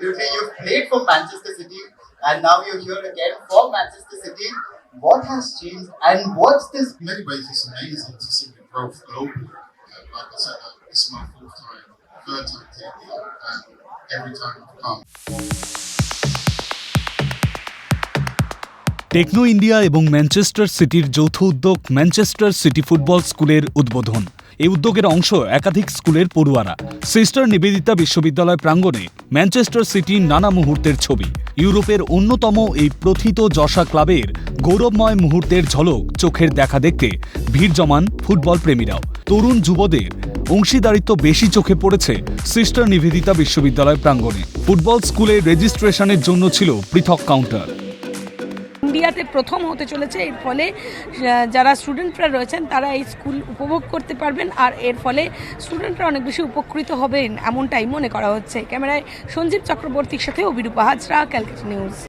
Absolutely, you've played for Manchester City and now you're here again for Manchester City. What has changed and what's this? In many ways, it's amazing to see the growth globally. Uh, like I said, uh, this is my fourth time, third time taking it, and every time I've come, Tecno India এবং Manchester সিটির যৌথ উদ্যোগ Manchester city football স্কুলের উদ্বোধন এই উদ্যোগের অংশ একাধিক স্কুলের পড়ুয়ারা। সিস্টার নিবেদিতা বিশ্ববিদ্যালয় প্রাঙ্গণে ম্যানচেস্টার সিটির নানা মুহূর্তের ছবি। ইউরোপের অন্যতম এই প্রথিত যশা ক্লাবের গৌরবময় মুহূর্তের ঝলক চোখের দেখা দেখতে ভিড় জমান ফুটবল প্রেমীরাও। তরুণ যুবদের অংশীদারিত্ব বেশি চোখে পড়েছে সিস্টার নিবেদিতা বিশ্ববিদ্যালয় প্রাঙ্গণে। ফুটবল স্কুলের রেজিস্ট্রেশনের জন্য ছিল পৃথক কাউন্টার। ইন্ডিয়াতে প্রথম হতে চলেছে। এর ফলে যারা স্টুডেন্টরা রয়েছেন, তারা এই স্কুল উপভোগ করতে পারবেন আর এর ফলে স্টুডেন্টরা অনেক বেশি উপকৃত হবেন, এমনটাই মনে করা হচ্ছে। ক্যামেরায় সঞ্জীব চক্রবর্তীর সাথে অভিরূপা হাজরা, ক্যালকাটা নিউজ।